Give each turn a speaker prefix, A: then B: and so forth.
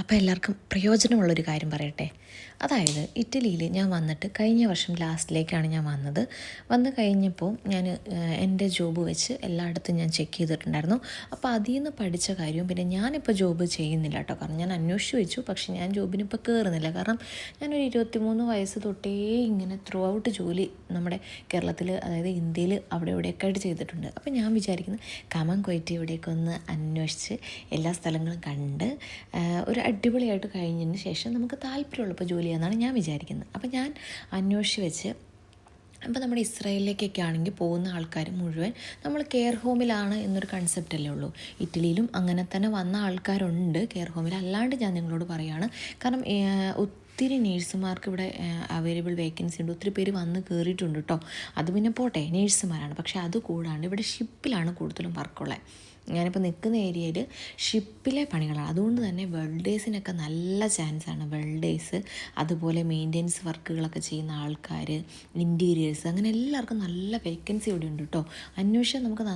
A: അപ്പോൾ എല്ലാവർക്കും പ്രയോജനമുള്ളൊരു കാര്യം പറയട്ടെ. അതായത് ഇറ്റലിയിൽ ഞാൻ വന്നിട്ട് കഴിഞ്ഞ വർഷം ലാസ്റ്റിലേക്കാണ് ഞാൻ വന്നത്. വന്ന് കഴിഞ്ഞപ്പോൾ ഞാൻ എന്റെ ജോബ് വെച്ച് എല്ലായിടത്തും ഞാൻ ചെക്ക് ചെയ്തിട്ടുണ്ടായിരുന്നു. അപ്പോൾ അതിൽ നിന്ന് പഠിച്ച കാര്യവും പിന്നെ ഞാനിപ്പോൾ ജോബ് ചെയ്യുന്നില്ല കേട്ടോ കാരണം ഞാൻ അന്വേഷിച്ച് വെച്ചു. പക്ഷേ ഞാൻ ജോബിന് ഇപ്പോൾ കയറുന്നില്ല കാരണം ഞാനൊരു ഇരുപത്തിമൂന്ന് വയസ്സ് തൊട്ടേ ഇങ്ങനെ ത്രൂ ഔട്ട് ജോലി നമ്മുടെ കേരളത്തിൽ അതായത് ഇന്ത്യയിൽ അവിടെ ഇവിടെയൊക്കെ ആയിട്ട് ചെയ്തിട്ടുണ്ട്. അപ്പോൾ ഞാൻ വിചാരിക്കുന്നത് കമൻ കൊയറ്റി ഇവിടെയൊക്കെ ഒന്ന് അന്വേഷിച്ച് എല്ലാ സ്ഥലങ്ങളും കണ്ട് ഒരു അടിപൊളിയായിട്ട് കഴിഞ്ഞതിന് ശേഷം നമുക്ക് താല്പര്യമുള്ളപ്പോൾ ജോലി ചെയ്യാമെന്നാണ് ഞാൻ വിചാരിക്കുന്നത്. അപ്പോൾ ഞാൻ അന്വേഷിച്ച് വെച്ച് അപ്പോൾ നമ്മുടെ ഇസ്രായേലിലേക്കൊക്കെ ആണെങ്കിൽ പോകുന്ന ആൾക്കാർ മുഴുവൻ നമ്മൾ കെയർ ഹോമിലാണ് എന്നൊരു കൺസെപ്റ്റ് അല്ലേ ഉള്ളൂ. ഇറ്റലിയിലും അങ്ങനെ തന്നെ വന്ന ആൾക്കാരുണ്ട് കെയർ ഹോമിൽ. അല്ലാണ്ട് ഞാൻ നിങ്ങളോട് പറയുകയാണ് കാരണം ഒത്തിരി നേഴ്സുമാർക്ക് ഇവിടെ അവൈലബിൾ വേക്കൻസി ഉണ്ട്. ഒത്തിരി പേര് വന്ന് കയറിയിട്ടുണ്ട് കേട്ടോ അത് പിന്നെ പോട്ടെ നേഴ്സുമാരാണ്. പക്ഷേ അത് കൂടാണ്ട് ഇവിടെ ഷിപ്പിലാണ് കൂടുതലും വർക്കുള്ളത് ഞാനിപ്പോൾ നിൽക്കുന്ന ഏരിയയിൽ ഷിപ്പിലെ പണികളാണ്. അതുകൊണ്ട് തന്നെ വെൽഡേഴ്സിനൊക്കെ നല്ല ചാൻസാണ്. വെൽഡേഴ്സ് അതുപോലെ മെയിന്റെനൻസ് വർക്കുകളൊക്കെ ചെയ്യുന്ന ആൾക്കാർ ഇന്റീരിയേഴ്സ് അങ്ങനെ എല്ലാവർക്കും നല്ല വേക്കൻസി ഇവിടെ ഉണ്ട് കേട്ടോ അന്വേഷിച്ചാൽ നമുക്ക്